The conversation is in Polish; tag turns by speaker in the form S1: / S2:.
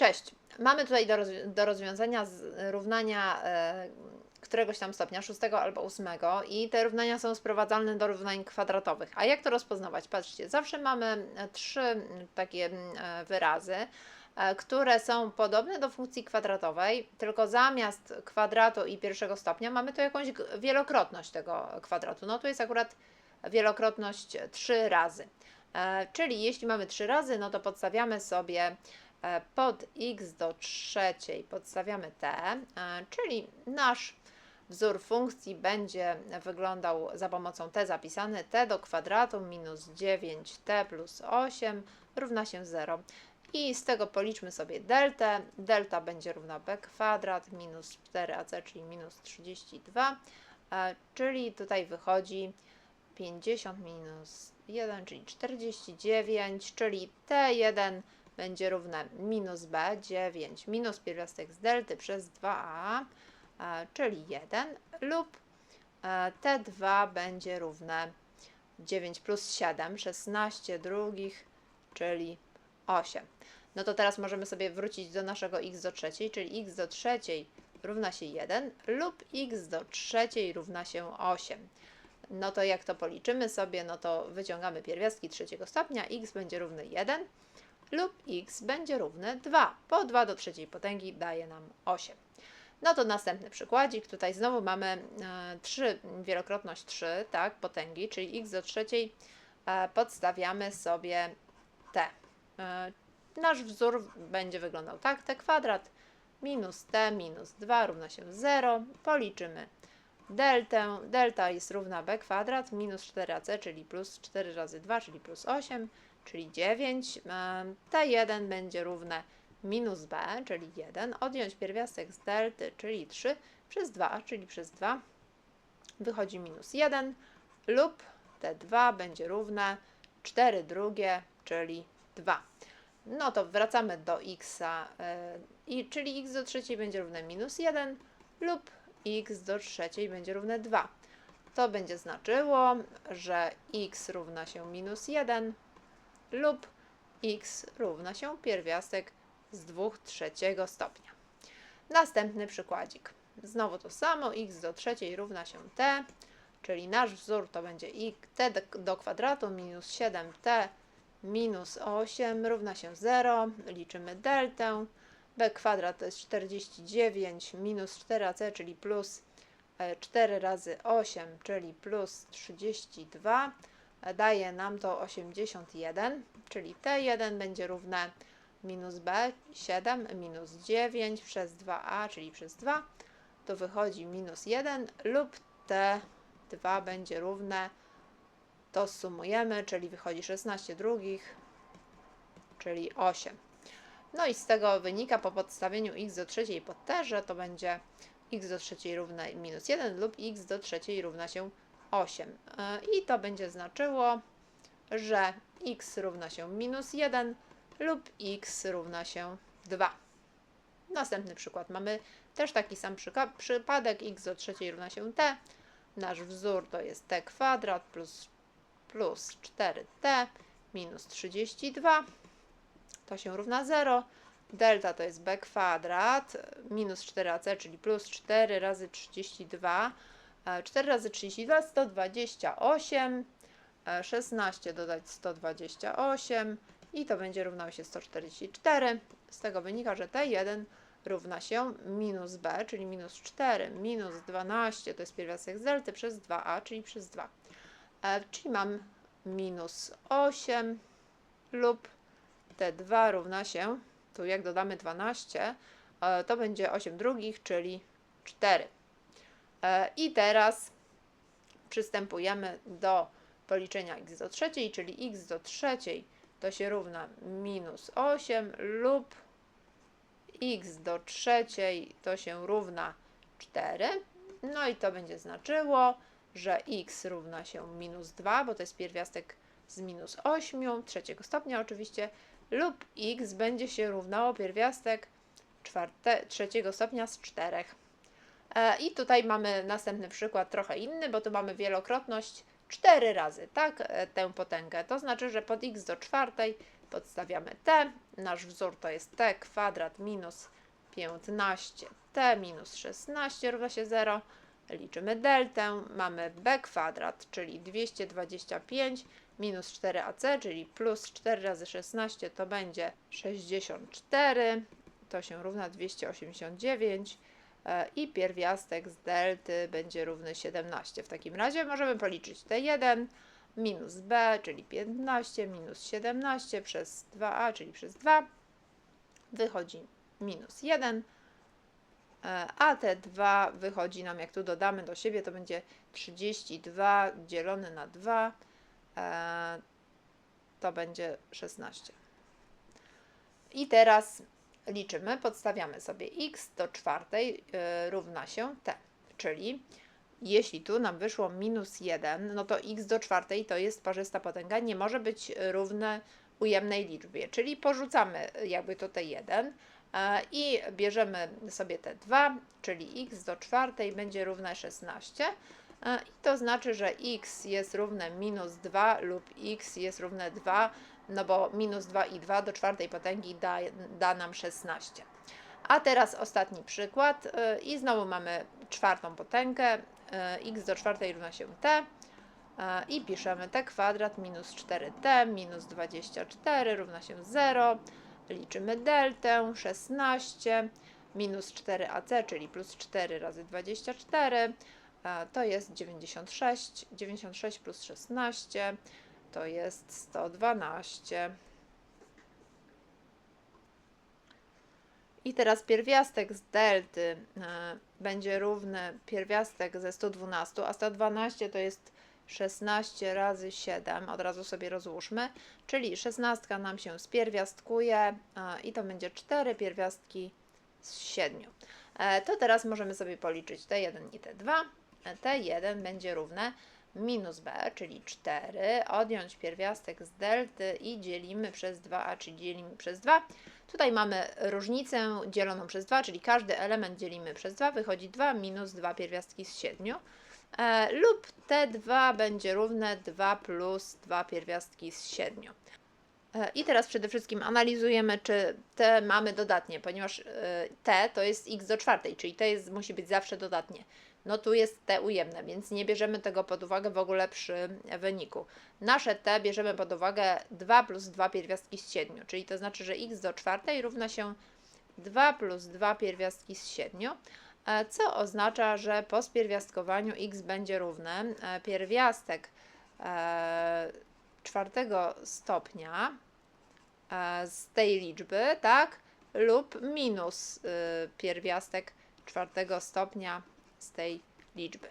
S1: Cześć. Mamy tutaj do, rozwi- do rozwiązania równania e, któregoś tam stopnia, szóstego albo ósmego i te równania są sprowadzalne do równań kwadratowych. A jak to rozpoznawać? Patrzcie, zawsze mamy e, trzy takie e, wyrazy, e, które są podobne do funkcji kwadratowej, tylko zamiast kwadratu i pierwszego stopnia mamy tu jakąś wielokrotność tego kwadratu. No tu jest akurat wielokrotność 3 razy. Czyli jeśli mamy 3 razy, no to podstawiamy sobie pod x do trzeciej podstawiamy t, e, czyli nasz wzór funkcji będzie wyglądał za pomocą t zapisany t do kwadratu minus 9t plus 8 równa się 0. I z tego policzmy sobie deltę. Delta będzie równa b kwadrat minus 4ac, czyli minus 32, e, czyli tutaj wychodzi 50 minus 1, czyli 49, czyli T1 będzie równe minus B, 9 minus pierwiastek z delty przez 2a, e, czyli 1 lub e, T2 będzie równe 9 plus 7, 16 drugich, czyli 8. No to teraz możemy sobie wrócić do naszego x do trzeciej, czyli x do trzeciej równa się 1 lub x do trzeciej równa się 8 no to jak to policzymy sobie, no to wyciągamy pierwiastki trzeciego stopnia, x będzie równy 1 lub x będzie równy 2. Po 2 do trzeciej potęgi daje nam 8. No to następny przykładzik, tutaj znowu mamy e, 3, wielokrotność 3, tak, potęgi, czyli x do trzeciej e, podstawiamy sobie t. E, nasz wzór będzie wyglądał tak, t kwadrat minus t minus 2 równa się 0, policzymy deltę. Delta jest równa b kwadrat minus 4ac, czyli plus 4 razy 2, czyli plus 8, czyli 9. Em, T1 będzie równe minus b, czyli 1. Odjąć pierwiastek z delty, czyli 3 przez 2, czyli przez 2 wychodzi minus 1 lub T2 będzie równe 4 drugie, czyli 2. No to wracamy do x, i, czyli x do trzeciej będzie równe minus 1 lub x do trzeciej będzie równe 2. To będzie znaczyło, że x równa się minus 1 lub x równa się pierwiastek z 2 trzeciego stopnia. Następny przykładzik. Znowu to samo, x do trzeciej równa się t, czyli nasz wzór to będzie t do- kwadratu minus 7t minus 8 równa się 0. Liczymy deltę b kwadrat to jest 49 minus 4ac, czyli plus e, 4 razy 8, czyli plus 32, e, daje nam to 81, czyli t1 będzie równe minus b, 7 minus 9 przez 2a, czyli przez 2, to wychodzi minus 1 lub t2 będzie równe, to sumujemy, czyli wychodzi 16 drugich, czyli 8. No i z tego wynika po podstawieniu x do trzeciej pod t, że to będzie x do trzeciej równa minus 1 lub x do trzeciej równa się 8. E, I to będzie znaczyło, że x równa się minus 1 lub x równa się 2. Następny przykład. Mamy też taki sam przypadek x do trzeciej równa się t. Nasz wzór to jest t kwadrat plus, plus 4t minus 32 to się równa 0. Delta to jest b kwadrat minus 4ac, czyli plus 4 razy 32. E, 4 razy 32 128. e, 16 dodać 128 i to będzie równało się 144. Z tego wynika, że T1 równa się minus b, czyli minus 4 minus 12 to jest pierwiastek z delty przez 2a, czyli przez 2. E, czyli mam minus 8 lub T2 równa się, tu jak dodamy 12, e, to będzie 8 drugich, czyli 4. E, I teraz przystępujemy do policzenia x do trzeciej, czyli x do trzeciej to się równa minus 8 lub x do trzeciej to się równa 4. No i to będzie znaczyło, że x równa się minus 2, bo to jest pierwiastek z minus 8, trzeciego stopnia oczywiście, lub x będzie się równało pierwiastek czwarte, trzeciego stopnia z 4. E, I tutaj mamy następny przykład trochę inny, bo tu mamy wielokrotność 4 razy, tak, e, tę potęgę. To znaczy, że pod x do czwartej Podstawiamy t. Nasz wzór to jest t kwadrat minus 15t minus 16 równa się 0. Liczymy deltę. Mamy b kwadrat, czyli 225 minus 4ac, czyli plus 4 razy 16 to będzie 64. To się równa 289 e, i pierwiastek z delty będzie równy 17. W takim razie możemy policzyć T1 minus b, czyli 15 minus 17 przez 2a, czyli przez 2 wychodzi minus 1, e, a te 2 wychodzi nam, jak tu dodamy do siebie, to będzie 32 dzielone na 2, e, to będzie 16. I teraz liczymy, podstawiamy sobie x do czwartej y, równa się t, czyli jeśli tu nam wyszło minus 1, no to x do czwartej to jest parzysta potęga, nie może być równe ujemnej liczbie, czyli porzucamy jakby te 1 e, i bierzemy sobie te 2, czyli x do czwartej będzie równe 16 e, i to znaczy, że x jest równe minus 2 lub x jest równe 2, no bo minus 2 i 2 do czwartej potęgi da, da nam 16. A teraz ostatni przykład y, i znowu mamy czwartą potęgę, y, x do czwartej równa się t y, i piszemy t kwadrat minus 4t minus 24 równa się 0. Liczymy deltę 16 minus 4ac, czyli plus 4 razy 24 to jest 96. 96 plus 16 to jest 112. I teraz pierwiastek z delty e, będzie równy pierwiastek ze 112, a 112 to jest 16 razy 7, od razu sobie rozłóżmy, czyli 16 nam się spierwiastkuje e, i to będzie 4 pierwiastki z 7. E, to teraz możemy sobie policzyć T1 i T2. E, T1 będzie równe minus b, czyli 4, odjąć pierwiastek z delty i dzielimy przez 2a, czyli dzielimy przez 2. Tutaj mamy różnicę dzieloną przez 2, czyli każdy element dzielimy przez 2, wychodzi 2 minus 2 pierwiastki z 7. E, lub T2 będzie równe 2 plus 2 pierwiastki z 7. E, I teraz przede wszystkim analizujemy, czy te mamy dodatnie, ponieważ e, t to jest x do czwartej, czyli to jest, musi być zawsze dodatnie no tu jest t ujemne, więc nie bierzemy tego pod uwagę w ogóle przy wyniku. Nasze t bierzemy pod uwagę 2 plus 2 pierwiastki z 7, czyli to znaczy, że x do czwartej równa się 2 plus 2 pierwiastki z 7, e, co oznacza, że po spierwiastkowaniu x będzie równe e, pierwiastek e, czwartego stopnia z tej liczby, tak, lub minus pierwiastek czwartego stopnia z tej liczby.